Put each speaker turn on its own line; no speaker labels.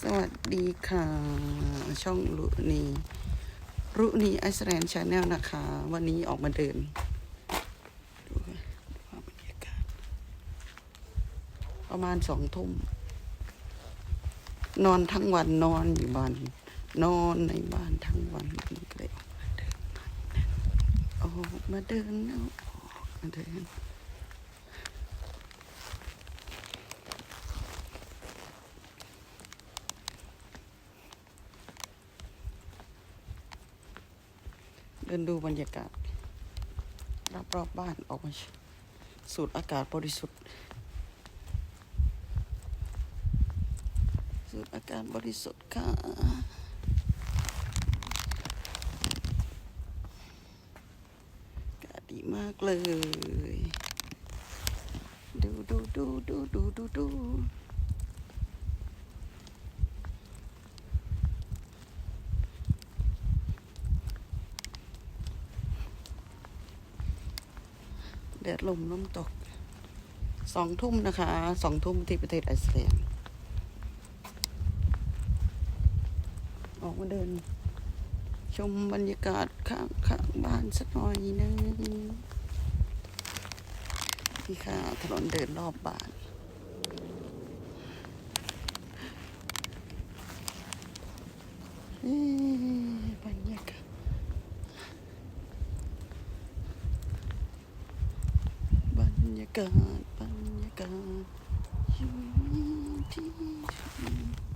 สวัสดีค่ะ ช่องรุนีรุนีไอซ์แลนด์ชาแนลนะคะ วันนี้ออกมาเดินดูค่ะดูภาพบรรยากาศประมาณสองทุ่ม นอนทั้งวันนอนอยู่บ้าน นอนในบ้านทั้งวันเลยออกมาเดินออกมาเดินออกมาเดิน ดินดูบรรยากาศรอบๆบบ้านออกมาสูดอากาศบริสุทธิ์ สูดอากาศบริสุทธิ์ค่ะอากาศดีมากเลย ดูดูดูดูดูดูดู แดดลมลมตกสองทุ่มนะคะสองทุ่มที่ประเทศไอซ์แลนด์ออกมาเดิน ชมบรรยากาศข้างข้างบ้านสักหน่อยนึงนี่ค่ะ ถนนเดินรอบบ้านเอ๊ะบรรยากาศบร รยากาศบรรยากาศอยู่ที่